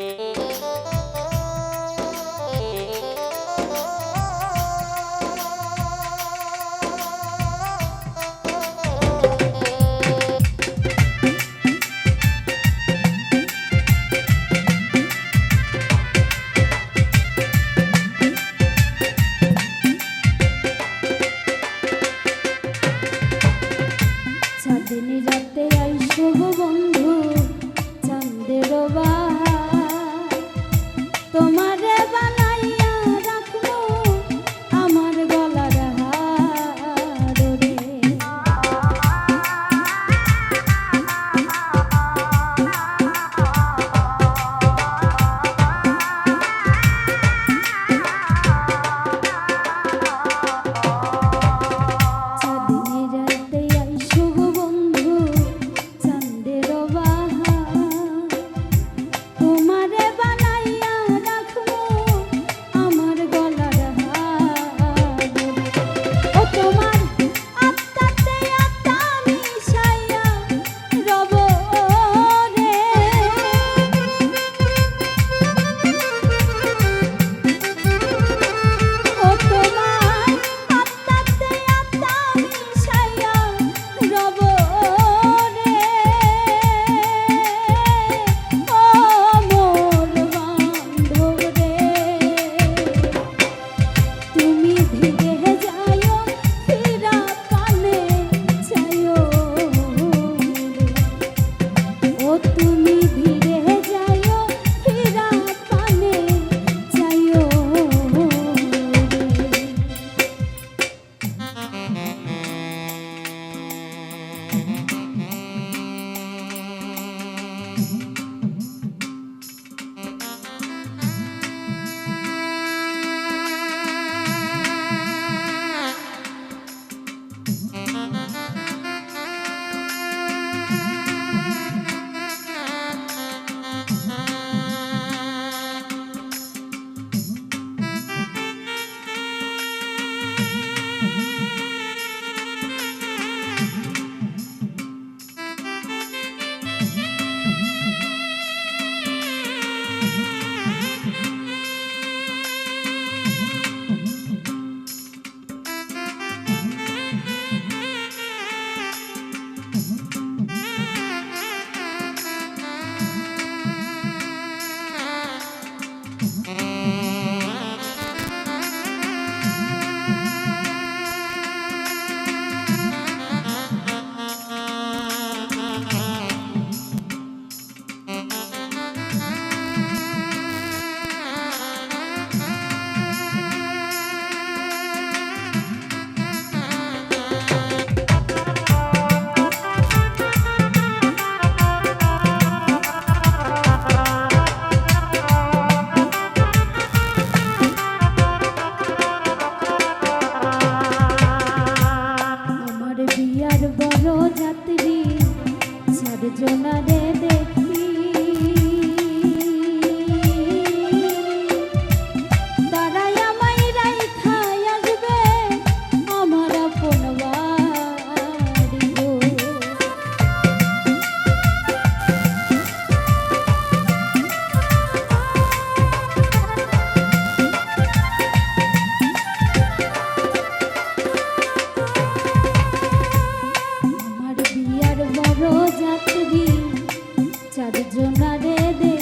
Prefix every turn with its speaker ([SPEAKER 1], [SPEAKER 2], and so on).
[SPEAKER 1] Thank you. বড় যাত্রী চারজনারে দেখি তারাই